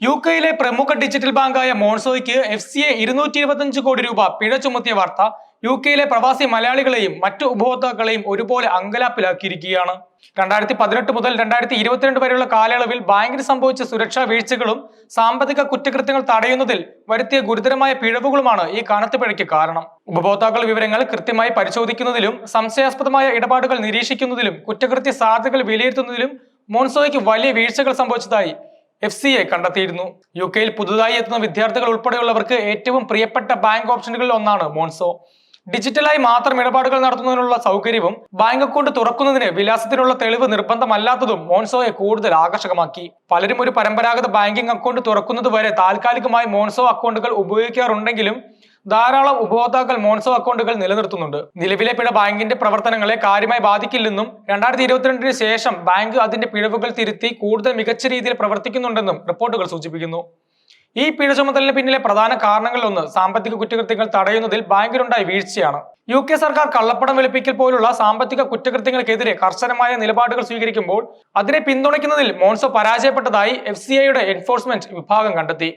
U കെയിലെ പ്രമുഖ digital ബാങ്കായ മോൺസോയ്ക്ക് എഫ് സി എ ഇരുന്നൂറ്റി ഇരുപത്തഞ്ച് കോടി രൂപ പിഴ ചുമത്തിയ വാർത്ത യു കെയിലെ പ്രവാസി മലയാളികളെയും മറ്റു ഉപഭോക്താക്കളെയും ഒരുപോലെ അങ്കലാപ്പിലാക്കിയിരിക്കുകയാണ്. രണ്ടായിരത്തി പതിനെട്ട് മുതൽ രണ്ടായിരത്തി ഇരുപത്തിരണ്ട് വരെയുള്ള കാലയളവിൽ ബാങ്കിന് സംഭവിച്ച സുരക്ഷാ വീഴ്ചകളും സാമ്പത്തിക കുറ്റകൃത്യങ്ങൾ തടയുന്നതിൽ വരുത്തിയ ഗുരുതരമായ പിഴവുകളുമാണ് ഈ കനത്ത പിഴയ്ക്ക് കാരണം. ഉപഭോക്താക്കൾ വിവരങ്ങൾ കൃത്യമായി പരിശോധിക്കുന്നതിലും സംശയാസ്പദമായ ഇടപാടുകൾ നിരീക്ഷിക്കുന്നതിലും കുറ്റകൃത്യ സാധ്യതകൾ വിലയിരുത്തുന്നതിലും മോൺസോയ്ക്ക് വലിയ വീഴ്ചകൾ സംഭവിച്ചതായി എഫ് സി എ കണ്ടെത്തിയിരുന്നു. യു കെയിൽ പുതുതായി എത്തുന്ന വിദ്യാർത്ഥികൾ ഉൾപ്പെടെയുള്ളവർക്ക് ഏറ്റവും പ്രിയപ്പെട്ട ബാങ്ക് ഓപ്ഷനുകളിൽ ഒന്നാണ് മോൺസോ. ഡിജിറ്റലായി മാത്രം ഇടപാടുകൾ നടത്തുന്നതിനുള്ള സൗകര്യവും ബാങ്ക് അക്കൗണ്ട് തുറക്കുന്നതിന് വിലാസത്തിനുള്ള തെളിവ് നിർബന്ധമല്ലാത്തതും മോൺസോയെ കൂടുതൽ ആകർഷകമാക്കി. പലരും ഒരു പരമ്പരാഗത ബാങ്കിംഗ് അക്കൗണ്ട് തുറക്കുന്നത് വരെ താൽക്കാലികമായി മോൺസോ അക്കൗണ്ടുകൾ ഉപയോഗിക്കാറുണ്ടെങ്കിലും ധാരാളം ഉപഭോക്താക്കൾ മോൺസോ അക്കൗണ്ടുകൾ നിലനിർത്തുന്നുണ്ട്. നിലവിലെ പിഴ ബാങ്കിന്റെ പ്രവർത്തനങ്ങളെ കാര്യമായി ബാധിക്കില്ലെന്നും രണ്ടായിരത്തി ഇരുപത്തിരണ്ടിന് ശേഷം ബാങ്ക് അതിന്റെ പിഴവുകൾ തിരുത്തി കൂടുതൽ മികച്ച രീതിയിൽ പ്രവർത്തിക്കുന്നുണ്ടെന്നും റിപ്പോർട്ടുകൾ സൂചിപ്പിക്കുന്നു. ഈ പിഴ ചുമതലിന് പിന്നിലെ പ്രധാന കാരണങ്ങളിലൊന്ന് സാമ്പത്തിക കുറ്റകൃത്യങ്ങൾ തടയുന്നതിൽ ബാങ്കിനുണ്ടായ വീഴ്ചയാണ്. യു കെ സർക്കാർ കള്ളപ്പണം വെളുപ്പിക്കൽ പോലുള്ള സാമ്പത്തിക കുറ്റകൃത്യങ്ങൾക്കെതിരെ കർശനമായ നിലപാടുകൾ സ്വീകരിക്കുമ്പോൾ അതിനെ പിന്തുണയ്ക്കുന്നതിൽ മോൺസോ പരാജയപ്പെട്ടതായി എഫ് എൻഫോഴ്സ്മെന്റ് വിഭാഗം കണ്ടെത്തി.